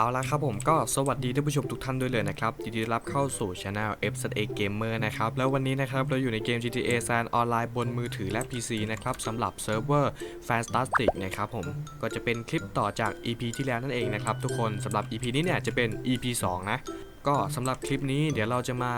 เอาละครับผมก็สวัสดีท่านผู้ชมทุกท่านด้วยเลยนะครับยินดีรับเข้าสู่ช anel f s a Gamer นะครับ แล้ววันนี้นะครับเราอยู่ในเกม GTA San ออนไลน์บนมือถือและ PC นะครับสำหรับเซิร์ฟเวอร์ Fantastic นะครับผมก็จะเป็นคลิปต่อจาก EP ที่แล้วนั่นเองนะครับทุกคนสำหรับ EP นี้เนี่ยจะเป็น EP 2 นะก็สำหรับคลิปนี้เดี๋ยวเราจะมา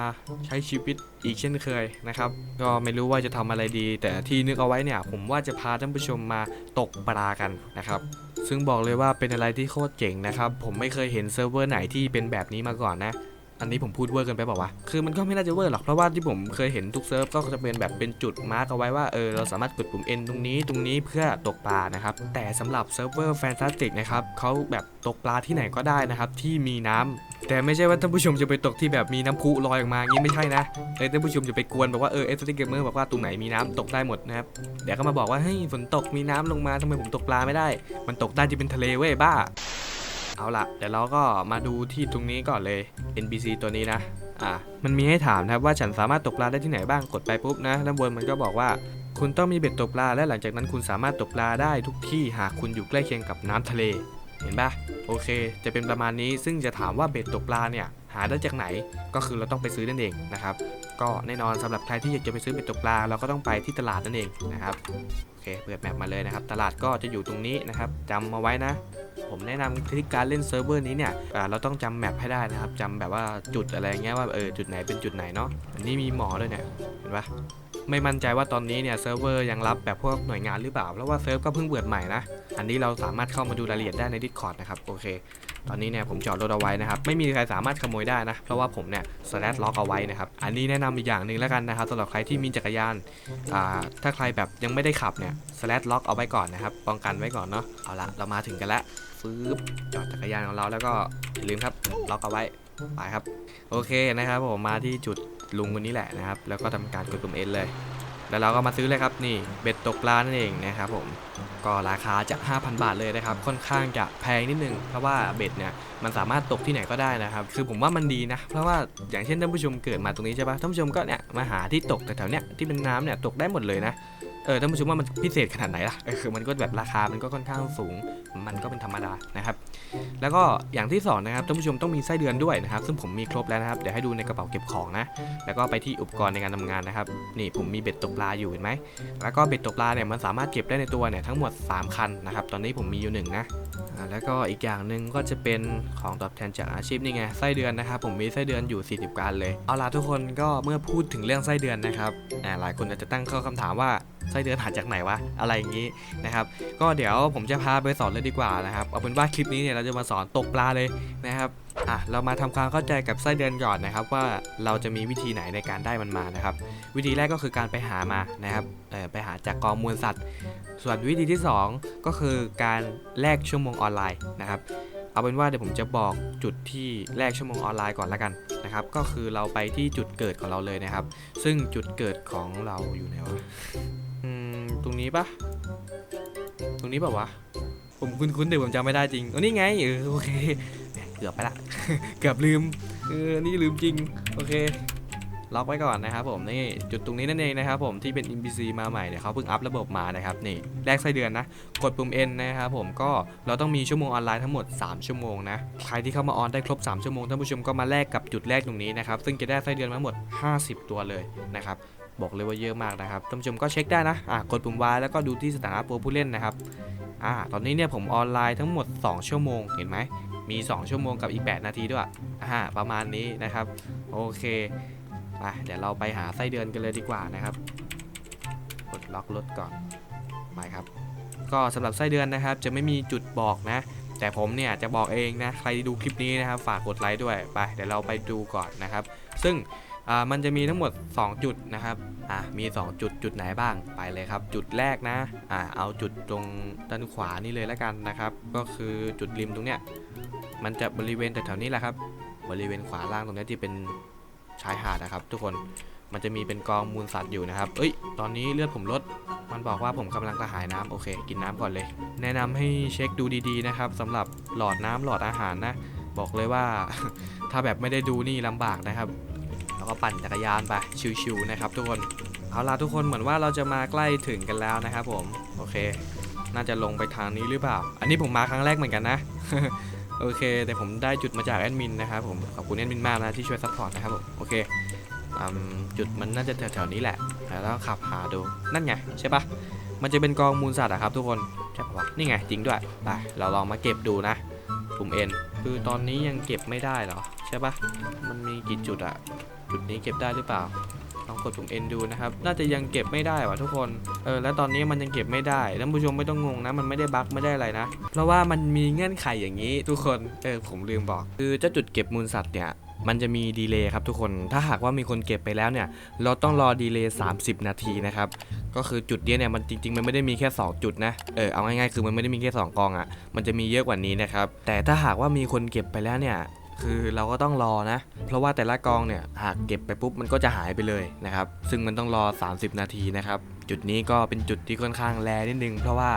ใช้ชีวิตอีกเช่นเคยนะครับ ก็ไม่รู้ว่าจะทำอะไรดี แต่ที่นึกเอาไว้เนี่ย ผมว่าจะพาท่านผู้ชมมาตกปลากันนะครับ ซึ่งบอกเลยว่าเป็นอะไรที่โคตรเจ๋งนะครับ ผมไม่เคยเห็นเซิร์ฟเวอร์ไหนที่เป็นแบบนี้มาก่อนนะ อันนี้ผมพูดเวอร์เกินไปบอกว่าวะคือมันก็ไม่น่าจะเวอร์หรอกเพราะว่าที่ผมเคยเห็นทุกเซิร์ฟก็จะเป็นแบบเป็นจุดมาร์กเอาไว้ว่าเออเราสามารถกดปุ่ม N ตรงนี้ตรงนี้เพื่อตกปลานะครับแต่สำหรับเซิร์ฟเวอร์แฟนตาสติกนะครับเขาแบบตกปลาที่ไหนก็ได้นะครับที่มีน้ำ แต่ไม่ใช่ว่าท่านผู้ชมจะไปตกที่แบบมีน้ำพุลอยออกมางี้ไม่ใช่นะเออท่านผู้ชมจะไปกวนแบบว่าเออเอสติเกมเมอร์บอกว่าตรงไหนมีน้ำตกได้หมดนะครับเดี๋ยวก็มาบอกว่าเฮ้ยฝนตกมีน้ำลงมาทำไมผมตกปลาไม่ได้ มันตกได้ที่เป็นทะเลเว้ยบ้า เอาละเดี๋ยวเราก็มาดูที่ตรงนี้ก่อนเลย NPC ตัวนี้นะอ่ามันมีให้ถามนะครับว่าฉันสามารถตกปลาได้ที่ไหนบ้างกดไปปุ๊บนะด้านบนมันก็บอกว่าคุณต้องมีเบ็ดตกปลาและหลังจากนั้นคุณสามารถตกปลาได้ทุกที่หากคุณอยู่ใกล้เคียงกับน้ำทะเล เห็นปะโอเค จะเป็นประมาณนี้ซึ่งจะถามว่าเบ็ดตกปลาเนี่ยหาได้จากไหนก็คือเราต้องไปซื้อนั่นเองนะครับ ก็แน่นอนสำหรับใครที่อยากจะไปซื้อเบ็ดตกปลาเราก็ต้องไปที่ตลาดนั่นเองนะครับโอเคเปิดแมปมาเลยนะครับตลาดก็จะอยู่ตรงนี้นะครับจำมาไว้นะ ผมแนะนำที่การเล่นเซิร์ฟเวอร์นี้เนี่ยเราต้องจำแมปให้ได้นะครับจำแบบว่าจุดอะไรเงี้ยว่าเออจุดไหนเป็นจุดไหนเนาะอันนี้มีหมอด้วยเนี่ยเห็นปะไม่มั่นใจว่าตอนนี้เนี่ยเซิร์ฟเวอร์ยังรับแบบพวกหน่วยงานหรือเปล่าเพราะว่าเซิร์ฟก็เพิ่งเปิดใหม่นะ อันนี้เราสามารถเข้ามาดูรายละเอียดได้ใน Discord นะครับโอเค ตอนนี้เนี่ยผมจอดรถเอาไว้นะครับไม่มีใครสามารถขโมยได้นะเพราะว่าผมเนี่ยสแลชล็อกเอาไว้นะครับอันนี้แนะนำอีกอย่างหนึ่งแล้วกันนะครับสำหรับใครที่มีจักรยานอ่าถ้าใครแบบยังไม่ได้ขับเนี่ยสแลชล็อกเอาไว้ก่อนนะครับป้องกันไว้ก่อนเนาะเอาละเรามาถึงกันแล้วฟืบจอดจักรยานของเราแล้วก็อย่าลืมครับล็อกเอาไว้ไปครับ โอเคนะครับผมมาที่จุดลุงคนนี้แหละนะครับ แล้วก็ทำการกดปุ่มเอ็นเลย แล้วเราก็มาซื้อเลยครับนี่เบ็ดตกปลานั่นเองนะครับผมก็ราคาจะ 5,000 บาทเลยนะครับ ค่อนข้างจะแพงนิดนึง เพราะว่าเบ็ดเนี่ยมันสามารถตกที่ไหนก็ได้นะครับ คือผมว่ามันดีนะ เพราะว่าอย่างเช่นท่านผู้ชมเกิดมาตรงนี้ใช่ปะท่านผู้ชมก็เนี่ยมาหาที่ตกแถวๆเนี้ยที่เป็นน้ำเนี่ยตกได้หมดเลยนะ เออท่านผู้ชมว่ามันพิเศษขนาดไหนล่ะเออคือมันก็แบบราคามันก็ค่อนข้างสูง มันก็เป็นธรรมดานะครับ แล้วก็อย่างที่สองนะครับท่านผู้ชมต้องมีไส้เดือนด้วยนะครับ ซึ่งผมมีครบแล้วนะครับ เดี๋ยวให้ดูในกระเป๋าเก็บของนะ แล้วก็ไปที่อุปกรณ์ในการทำงานนะครับ นี่ผมมีเบ็ดตกปลาอยู่เห็นไหม แล้วก็เบ็ดตกปลาเนี่ยมันสามารถเก็บได้ในตัวเนี่ยทั้งหมด 3 คันนะครับ ตอนนี้ผมมีอยู่หนึ่งนะแล้วก็อีกอย่างหนึ่งก็จะเป็นของตอบแทนจากอาชีพนี่ไงไส้เดือนนะครับ ผมมีไส้เดือนอยู่ 40 การเลย เอาล่ะทุกคนก็เมื่อพูดถึงเรื่องไส้เดือนนะครับหลายคนอาจจะตั้งข้อคำถามว่า ไส้เดือนหาจากไหนวะอะไรอย่างนี้นะครับ ก็เดี๋ยวผมจะพาไปสอนเลยดีกว่านะครับเอาเป็นว่าคลิปนี้เนี่ยเราจะมาสอนตกปลาเลยนะครับอะเรามาทำความเข้าใจกับไส้เดือนก่อนนะครับ ว่าเราจะมีวิธีไหนในการได้มันมานะครับ วิธีแรกก็คือการไปหามานะครับไปหาจากกองมูลสัตว์ ส่วนวิธีที่สองก็คือการแลกชั่วโมงออนไลน์นะครับเอาเป็นว่าเดี๋ยวผมจะบอกจุดที่แลกชั่วโมงออนไลน์ก่อนละกันนะครับก็คือเราไปที่จุดเกิดของเราเลยนะครับ ซึ่งจุดเกิดของเราอยู่ไหนวะ ตรงนี้ปะตรงนี้ปะวะ ผมคุ้นๆแต่ผมจำไม่ได้จริงออนี่ไงเออโอเค เกือบไปละ เกือบลืม เออ นี่ลืมจริง โอเค ล็อกไว้ก่อนนะครับผม นี่ จุดตรงนี้นั่นเองนะครับผม ที่เป็น NPC มาใหม่เนี่ยเขาเพิ่งอัพระบบมานะครับ นี่ แลกไส้เดือนนะ กดปุ่ม N นะครับผม ก็เราต้องมีชั่วโมงออนไลน์ทั้งหมด 3 ชั่วโมงนะ ใครที่เข้ามาออนได้ครบ 3 ชั่วโมงท่านผู้ชมก็มาแลกกับจุดแรกตรงนี้นะครับ ซึ่งจะได้ไส้เดือนมาหมด 50 ตัวเลยนะครับ บอกเลยว่าเยอะมากนะครับท่านผู้ชมก็เช็คได้นะอะกดปุ่ม Y แล้วก็ดูที่สถานะโปรผู้เล่นนะครับอ่าตอนนี้เนี่ยผมออนไลน์ทั้งหมด 2 ชั่วโมงเห็นไหมมี 2 ชั่วโมงกับอีก 8 นาทีด้วยอ่าประมาณนี้นะครับ โอเคไปเดี๋ยวเราไปหาไส้เดือนกันเลยดีกว่านะครับกดล็อกรถก่อนไปครับ ก็สำหรับไส้เดือนนะครับ จะไม่มีจุดบอกนะ แต่ผมเนี่ยจะบอกเองนะใครที่ดูคลิปนี้นะครับ ฝากกดไลค์ด้วยไปเดี๋ยวเราไปดูก่อนนะครับ ซึ่ง มันจะมีทั้งหมด 2 จุดนะครับอะมี 2 จุดจุดไหนบ้างไปเลยครับ จุดแรกนะอ่าเอาจุดตรงด้านขวานี่เลยแล้วกันนะครับ ก็คือจุดริมตรงเนี้ยมันจะบริเวณแถวๆนี้แหละครับ บริเวณขวาล่างตรงนี้ที่เป็นชายหาดนะครับ ทุกคนมันจะมีเป็นกองมูลสัตว์อยู่นะครับ เอ้ย ตอนนี้เลือดผมลด มันบอกว่าผมกำลังกระหายน้ำโอเค กินน้ำก่อนเลย แนะนำให้เช็คดูดีๆนะครับสำหรับหลอดน้ำหลอดอาหารนะ บอกเลยว่า ถ้าแบบไม่ได้ดูนี่ลำบากนะครับ แล้วก็ปั่นจักรยานไปชิวๆนะครับทุกคนเอาล่ะทุกคนเหมือนว่าเราจะมาใกล้ถึงกันแล้วนะครับผมโอเค น่าจะลงไปทางนี้หรือเปล่า อันนี้ผมมาครั้งแรกเหมือนกันนะโอเค แต่ผมได้จุดมาจากแอดมินนะครับผมขอบคุณแอดมินมากนะที่ช่วยซัพพอร์ตนะครับผมโอเคอจุดมันน่าจะแถวๆนี้แหละแล้วขับหาดูนั่นไงใช่ปะมันจะเป็นกองมูลสัตว์อะครับทุกคนใช่ปะวะนี่ไงจริงด้วยไปเราลองมาเก็บดูนะปุ่ม N คือตอนนี้ยังเก็บไม่ได้เหรอใช่ปะมันมีกี่จุดอะ จุดนี้เก็บได้หรือเปล่าลองกดปุ่ม N ดูนะครับ น่าจะยังเก็บไม่ได้ว่ะทุกคน เออ แล้วตอนนี้มันยังเก็บไม่ได้ ท่านผู้ชมไม่ต้องงงนะ มันไม่ได้บั๊กไม่ได้อะไรนะ เพราะว่ามันมีเงื่อนไขอย่างนี้ทุกคน เออ ผมลืมบอก คือเจ้าจุดเก็บมูลสัตว์เนี่ย มันจะมีดีเลย์ครับทุกคน ถ้าหากว่ามีคนเก็บไปแล้วเนี่ย เราต้องรอดีเลย์30 นาทีนะครับ ก็คือจุดเนี้ยเนี่ย มันจริง ๆ มันไม่ได้มีแค่ 2 จุดนะ เออ เอาง่ายๆ คือมันไม่ได้มีแค่ 2 กองอะ่ะ มันจะมีเยอะกว่านี้นะครับ แต่ถ้าหากว่ามีคนเก็บไปแล้วเนี่ย คือเราก็ต้องรอนะ เพราะว่าแต่ละกองเนี่ยหากเก็บไปปุ๊บมันก็จะหายไปเลยนะครับ ซึ่งมันต้องรอ 30 นาทีนะครับ จุดนี้ก็เป็นจุดที่ค่อนข้างแรนิดนึง เพราะว่า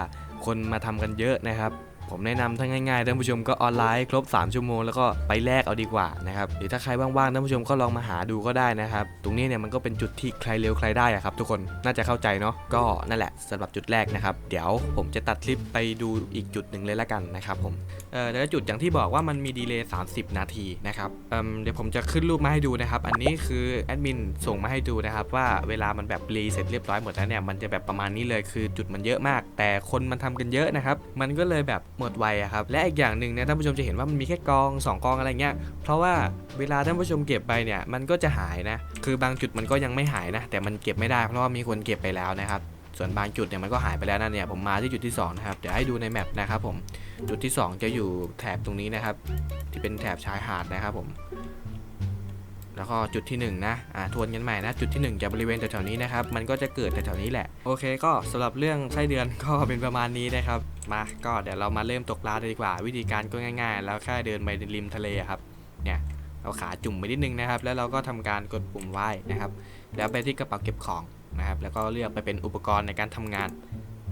คนมาทำกันเยอะนะครับผมแนะนำถ้าง่ายๆท่านผู้ชมก็ออนไลน์ครบ 3 ชั่วโมงแล้วก็ไปแลกเอาดีกว่านะครับหรือถ้าใครว่างๆท่านผู้ชมก็ลองมาหาดูก็ได้นะครับ ตรงนี้เนี่ยมันก็เป็นจุดที่ใครเร็วใครได้อะครับ ทุกคนน่าจะเข้าใจเนาะก็นั่นแหละสำหรับจุดแรกนะครับ เดี๋ยวผมจะตัดคลิปไปดูอีกจุดหนึ่งเลยละกันนะครับผม เออแล้วจุดอย่างที่บอกว่ามันมีดีเลย์30 นาทีนะครับเอมเดี๋ยวผมจะขึ้นรูปมาให้ดูนะครับ อันนี้คือแอดมินส่งมาให้ดูนะครับ ว่าเวลามันแบบรีเสร็จเรียบร้อยหมดแล้วเนี่ยมันจะแบบประมาณนี้เลยคือจุดมันเยอะมาก แต่คนมันทำกันเยอะนะครับ มันก็เลยแบบหมดไวอะครับ และอีกอย่างหนึ่งเนี่ยท่านผู้ชมจะเห็นว่ามันมีแค่กอง 2 กองอะไรเงี้ย เพราะว่าเวลาท่านผู้ชมเก็บไปเนี่ยมันก็จะหายนะ คือบางจุดมันก็ยังไม่หายนะ แต่มันเก็บไม่ได้เพราะว่ามีคนเก็บไปแล้วนะครับ ส่วนบางจุดเนี่ยมันก็หายไปแล้วนะเนี่ยผมมาที่จุดที่สองนะครับเดี๋ยวให้ดูในแมปนะครับผมจุดที่ 2 จะอยู่แถบตรงนี้นะครับ ที่เป็นแถบชายหาดนะครับผมแล้วก็จุดที่ 1 นะอ่าทวนกันใหม่นะ จุดที่ 1 จะบริเวณแถวๆนี้นะครับ มันก็จะเกิดแถวๆนี้แหละ โอเค ก็สำหรับเรื่องไส้เดือนก็เป็นประมาณนี้นะครับ มา ก็เดี๋ยวเรามาเริ่มตกปลาเลยดีกว่า วิธีการก็ง่ายๆ แล้วแค่เดินไปริมทะเลครับ เนี่ยเราขาจุ่มไปนิดนึงนะครับ แล้วเราก็ทำการกดปุ่มไหว้นะครับ แล้วไปที่กระเป๋าเก็บของ นะครับ แล้วก็เลือกไปเป็นอุปกรณ์ในการทำงาน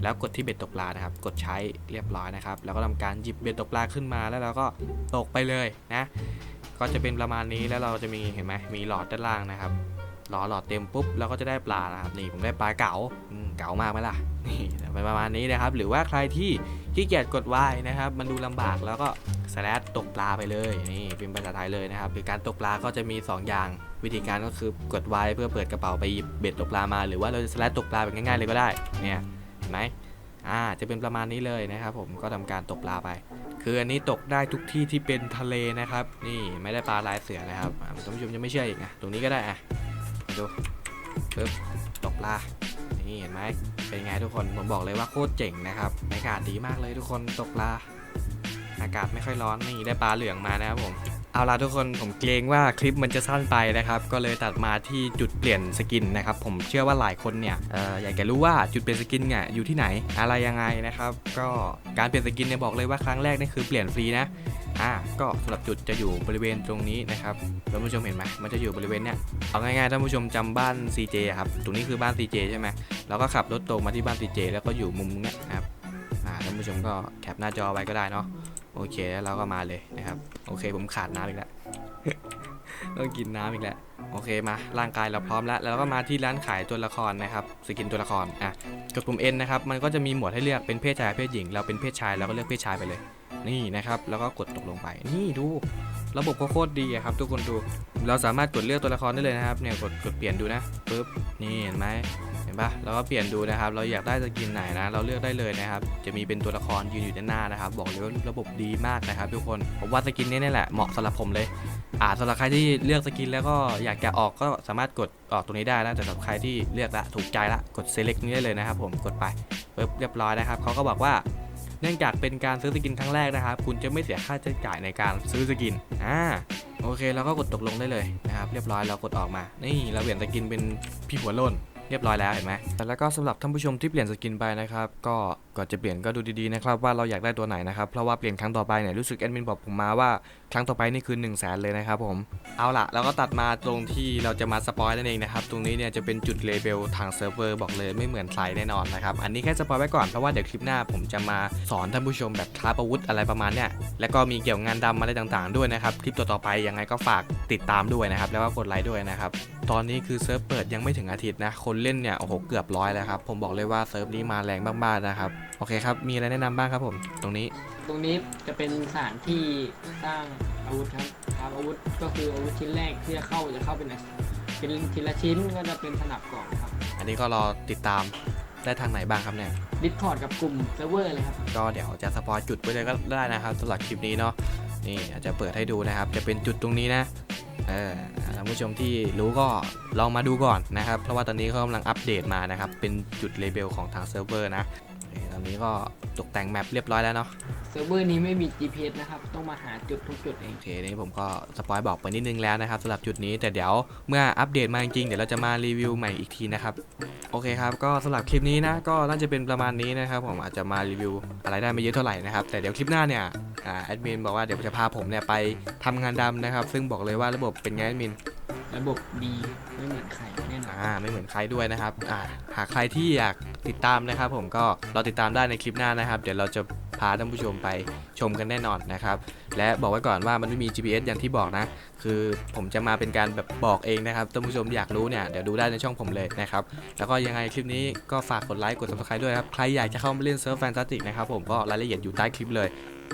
แล้วกดที่เบ็ดตกปลานะครับ กดใช้เรียบร้อยนะครับ แล้วก็ทำการหยิบเบ็ดตกปลาขึ้นมา แล้วเราก็ตกไปเลยนะ ก็จะเป็นประมาณนี้ แล้วเราจะมีเห็นไหมมีหลอดด้านล่างนะครับ หลอดหลอดเต็มปุ๊บเราก็จะได้ปลานะครับ นี่ผมได้ปลาเก๋าเก๋ามากไหมล่ะ นี่เป็นประมาณนี้นะครับ หรือว่าใครที่ขี้เกียจกดวายนะครับ มันดูลำบากแล้วก็ สแลดตกปลาไปเลยนี่เป็นภาษาไทยเลยนะครับคือการตกปลาก็จะมี 2 อย่าง วิธีการก็คือกดวายเพื่อเปิดกระเป๋าไปหยิบเบ็ดตกปลามา หรือว่าเราจะสแลดตกปลาแบบง่ายๆเลยก็ได้เนี่ยเห็นไหมอ่าจะเป็นประมาณนี้เลยนะครับผมก็ทำการตกปลาไป คืออันนี้ตกได้ทุกที่ที่เป็นทะเลนะครับ นี่ไม่ได้ปลาลายเสือนะครับท่านผู้ชมจะไม่เชื่ออีกนะตรงนี้ก็ได้อะมาดูปึ๊บตกปลานี่เห็นไหมเป็นไงทุกคนผมบอกเลยว่าโคตรเจ๋งนะครับบรรยากาศดีมากเลยทุกคนตกปลา อากาศไม่ค่อยร้อนนี่ได้ปลาเหลืองมานะครับผมเอาล่ะทุกคนผมเกรงว่าคลิปมันจะสั้นไปนะครับ ก็เลยตัดมาที่จุดเปลี่ยนสกินนะครับ ผมเชื่อว่าหลายคนเนี่ยอออยากจะรู้ว่าจุดเปลี่ยนสกินเนี่ยอยู่ที่ไหน อะไรยังไงนะครับ ก็การเปลี่ยนสกินเนี่ยบอกเลยว่าครั้งแรกนี่คือเปลี่ยนฟรีนะอ่าก็สำหรับจุดจะอยู่บริเวณตรงนี้นะครับท่านผู้ชมเห็นไหมมันจะอยู่บริเวณเนี้ยเอาง่ายๆท่านผู้ชมจำบ้าน CJ ครับตรงนี้คือบ้าน CJ ใช่ไหมเราก็ขับรถตรงมาที่บ้าน CJ แล้วก็อยู่มุมเนี้ยครับอ่าท่านผู้ชมก็แคปหน้าจอไว้ก็ได้เนาะ โอเคแล้วเราก็มาเลยนะครับ โอเคผมขาดน้ำอีกแล้วต้องกินน้ำอีกแล้วโอเคมาร่างกายเราพร้อมแล้วแล้วเราก็มาที่ร้านขายตัวละครนะครับสกินตัวละครอะกดปุ่ม N นะครับมันก็จะมีหมวดให้เลือกเป็นเพศชายเพศหญิง เราเป็นเพศชายเราก็เลือกเพศชายไปเลย นี่นะครับแล้วก็กดตกลงไป นี่ดู ระบบก็โคตรดีครับทุกคนดู เราสามารถกดเลือกตัวละครได้เลยนะครับเนี่ยกดกดเปลี่ยนดูนะปึ๊บนี่เห็นไหม ปะเราก็เปลี่ยนดูนะครับ เราอยากได้สกินไหนนะ เราเลือกได้เลยนะครับ จะมีเป็นตัวละครยืนอยู่ด้านหน้านะครับ บอกเลยว่าระบบดีมากนะครับ ทุกคน ผมว่าสกินนี้นี่แหละเหมาะสำหรับผมเลย อ่าสำหรับใครที่เลือกสกินแล้วก็อยากจะออกก็สามารถกดออกตรงนี้ได้นะแต่สำหรับใครที่เลือกละถูกใจละ กด select นี้ได้เลยนะครับ ผม กดไปปึ๊บเรียบร้อยนะครับ เขาก็บอกว่าเนื่องจากเป็นการซื้อสกินครั้งแรกนะครับ คุณจะไม่เสียค่าใช้จ่ายในการซื้อสกิน อ่า โอเค เราก็กดตกลงได้เลยนะครับ เรียบร้อย เรากดออกมา นี่ เราเปลี่ยนสกินเป็นพี่หัวโล้น เรียบร้อยแล้วเห็นไหมแล้วก็สำหรับท่านผู้ชมที่เปลี่ยนสกินไปนะครับ ก็ก่อนจะเปลี่ยนก็ดูดีๆนะครับว่าเราอยากได้ตัวไหนนะครับ เพราะว่าเปลี่ยนครั้งต่อไปเนี่ยรู้สึกแอดมินบอกผมมาว่าครั้งต่อไปนี่คือ1นึ่งแสนเลยนะครับผม เอาล่ะเราก็ตัดมาตรงที่เราจะมาสปอยนั่นเองนะครับ ตรงนี้เนี่ยจะเป็นจุดเลเบลทางเซิร์ฟเวอร์บอกเลยไม่เหมือนใครแน่นอนนะครับ อันนี้แค่สปอยไว้ก่อนเพราะว่าเดี๋ยวคลิปหน้าผมจะมาสอนท่านผู้ชมแบบคราฟอาวุธอะไรประมาณเนี้ยแล้วก็มีเกี่ยวงานดำอะไรต่างๆ ด้วยนะครับ คลิปต่อๆไปยังไงก็ฝากติดตามด้วยนะครับ แล้วก็กดไลค์ด้วยนะครับตอนนี้คือเซิร์ฟเปิดยังไม่ถึงอาทิตย์นะ คนเล่นเนี่ยโอ้โหเกือบร้อยแล้วครับ ผมบอกเลยว่าเซิร์ฟนี้มาแรงมากๆนะครับ โอเคครับ มีอะไรแนะนำบ้างครับผม ตรงนี้ ตรงนี้จะเป็นสถานที่สร้างอาวุธครับครับอาวุธก็คืออาวุธชิ้นแรกที่จะเข้าจะเข้าเป็นเป็นทีละชิ้นก็จะเป็นสนับก่อนครับ อันนี้ก็รอติดตามได้ทางไหนบ้างครับเนี่ย ดิสคอร์ดกับกลุ่มเซิร์ฟเวอร์เลยครับ ก็เดี๋ยวจะสปอยจุดไว้เลยก็ได้นะครับสำหรับคลิปนี้เนาะ นี่อาจจะเปิดให้ดูนะครับ จะเป็นจุดตรงนี้นะ เออท่านผู้ชมที่รู้ก็ลองมาดูก่อนนะครับ เพราะว่าตอนนี้เขากำลังอัปเดตมานะครับ เป็นจุดเลเบลของทางเซิร์ฟเวอร์นะ ตอนนี้ก็ตกแต่งแมปเรียบร้อยแล้วเนาะเซิร์ฟเวอร์นี้ไม่มี GPS นะครับ ต้องมาหาจุดทุกจุดเอง โอเคนี่ผมก็สปอยบอกไปนิดนึงแล้วนะครับสำหรับจุดนี้แต่เดี๋ยวเมื่ออัปเดตมาจริงๆเดี๋ยวเราจะมารีวิวใหม่อีกทีนะครับ โอเคครับ ก็สำหรับคลิปนี้นะ ก็น่าจะเป็นประมาณนี้นะครับ ผมอาจจะมารีวิวอะไรได้ไม่เยอะเท่าไหร่นะครับแต่เดี๋ยวคลิปหน้าเนี่ยอ่าแอดมินบอกว่าเดี๋ยวจะพาผมเนี่ยไปทำงานดำนะครับ ซึ่งบอกเลยว่าระบบเป็นไงแอดมิน ระบบดีไม่เหมือนใครแน่นอนอ่าไม่เหมือนใครด้วยนะครับอ่าหากใครที่อยากติดตามนะครับ ผมก็เราติดตามได้ในคลิปหน้านะครับ เดี๋ยวเราจะพาท่านผู้ชมไปชมกันแน่นอนนะครับ และบอกไว้ก่อนว่ามันไม่มี GPS อย่างที่บอกนะ คือผมจะมาเป็นการแบบบอกเองนะครับท่านผู้ชมอยากรู้เนี่ยเดี๋ยวดูได้ในช่องผมเลยนะครับ แล้วก็ยังไงคลิปนี้ก็ฝากกดไลค์กด subscribe ด้วยครับ ใครอยากจะเข้ามาเล่นเซิร์ฟแฟนตาติกนะครับผมก็รายละเอียดอยู่ใต้คลิปเลย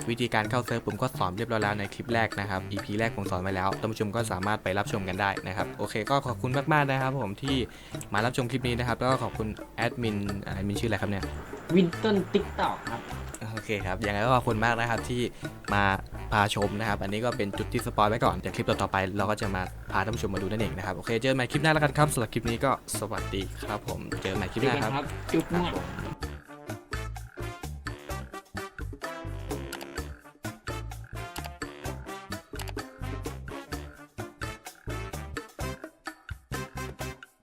วิธีการเข้าเซิร์ฟผมก็สอนเรียบร้อยแล้วในคลิปแรกนะครับ EP แรกผมสอนไว้แล้วท่านผู้ชมก็สามารถไปรับชมกันได้นะครับ โอเคก็ขอบคุณมากๆนะครับผมที่มารับชมคลิปนี้นะครับ แล้วก็ขอบคุณแอดมินแอดมินชื่ออะไรครับเนี่ย วินต้นติ๊กต็อกครับ โอเคครับ ยังไงก็ขอบคุณมากนะครับที่มาพาชมนะครับ อันนี้ก็เป็นจุดที่สปอยไว้ก่อนเดี๋ยวคลิปต่อๆไป เราก็จะมาพาท่านผู้ชมมาดูนั่นเองนะครับ โอเค เจอกันใหม่คลิปหน้าแล้วกันครับสำหรับคลิปนี้ก็สวัสดีครับผม เจอกันใหม่คลิปหน้าครับ จุ๊บมั่วผม